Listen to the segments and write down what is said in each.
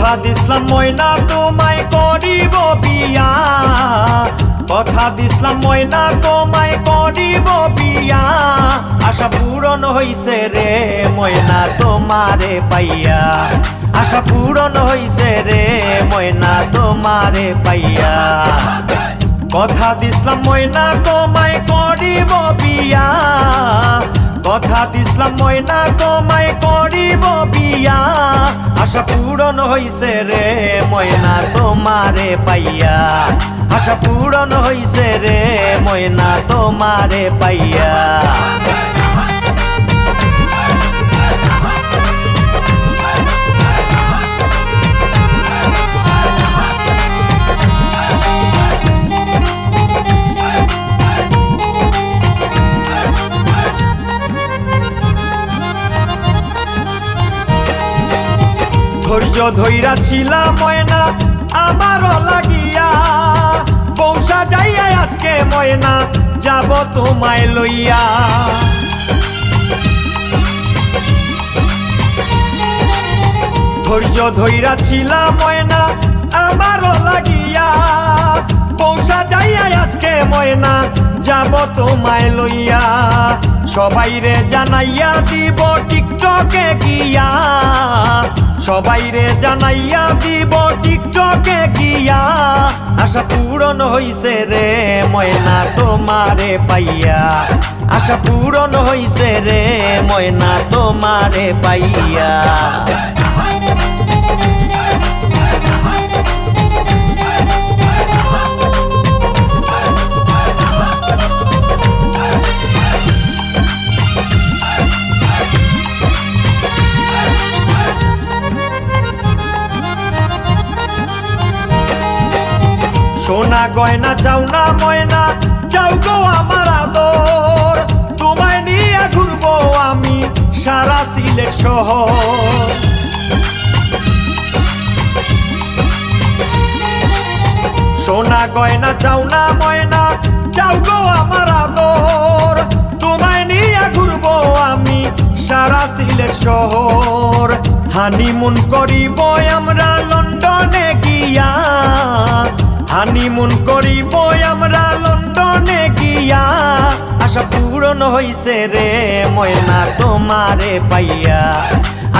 কথা দিসলাম মইনা তোমায় করিব বিয়া। কথা দিসলাম মইনা তোমায় করিব বিয়া। আশা পূরণ হইছে রে মইনা তোমারে পাইয়া। আশা পূরণ হইছে রে মইনা তোমারে পাইয়া। কথা দিসলাম মইনা তোমায় করিব বিয়া। কথা দিসলাম মইনা তোমায় করিব বিয়া। আশা পূরণ হইছে রে ময়না তোমারে পাইয়া। আশা পূরণ হইছে রে ময়না তোমারে পাইয়া। ধৈর্য ধৈরা ছিলাম ময়না, আমারও লাগিয়া। পৌষা যাইয়া আজকে ময়না, যাব তোমায় লইয়া। ধৈর্য ধৈরা ছিলাম ময়না, আমারও লাগিয়া। পৌষা যাইয়া আজকে ময়না, যাব তোমায় লইয়া। সবাই রে জানাইয়া দিব টিকটকে গিয়া। সবাই রে জানাইয়া দিব টিকটকে গিয়া। আশা পূরণ হইছে রে ময়না তোমারে পাইয়া। আশা পূরণ হইছে রে ময়না তোমারে পাইয়া। সোনা গয়না চাও না, ময়না। চাও গো আমার আদর। তোমায় নিয়ে ঘুরবো আমি সারা সিলেট শহর। সোনা, গয়না চাও না, ময়না। চাও গো আমার আদর। তোমায় নিয়ে ঘুরবো আমি সারা সিলেট শহর। হানিমুন করিব আমরা লন্ডনে হানিমুন করিব আমরা লন্ডনে গিয়া। আশা পূরণ হইছে রে ময়না তোমারে পাইয়া।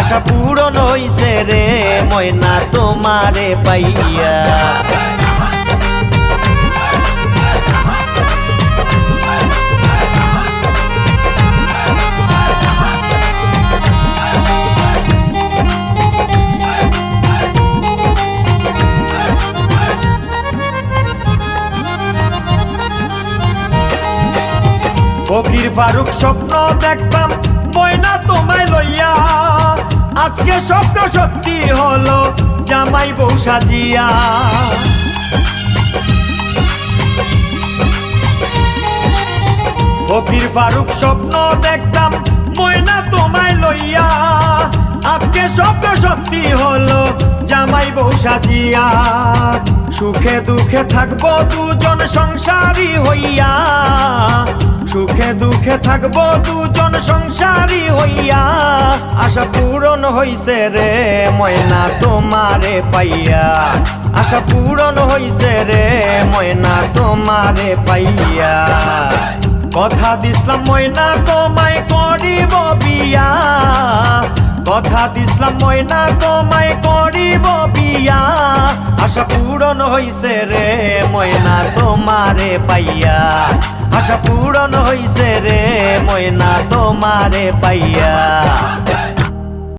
আশা পূরণ হইছে রে ময়না তোমারে পাইয়া। ফকির ফারুক স্বপ্ন দেখতাম ময়না তোমায় লইয়া। আজকে স্বপ্ন সত্যি হলো, জামাই বউ সাজিয়া। ফকির ফারুক স্বপ্ন দেখতাম ময়না তোমায় লইয়া। আজকে স্বপ্ন সত্যি হলো জামাই বউ সাজিয়া, সুখে দুঃখে থাকব দুজন সংসারী হইয়া। সুখে দুঃখে থাকব দুজন সংসারী হইয়া। আশা পূরণ হইছে রে ময়না তোমারে পাইয়া। আশা পূরণ হইছে রে ময়না তোমারে পাইয়া। কথা দিসলাম ময়না তোমায় করিব বিয়া। কথা ময়না তোমায় করিব বিয়া আশা পূরণ হইছে রে ময়না তোমারে পাইয়া। আশা পূরণ হইছে রে ময়না তোমারে পাইয়া।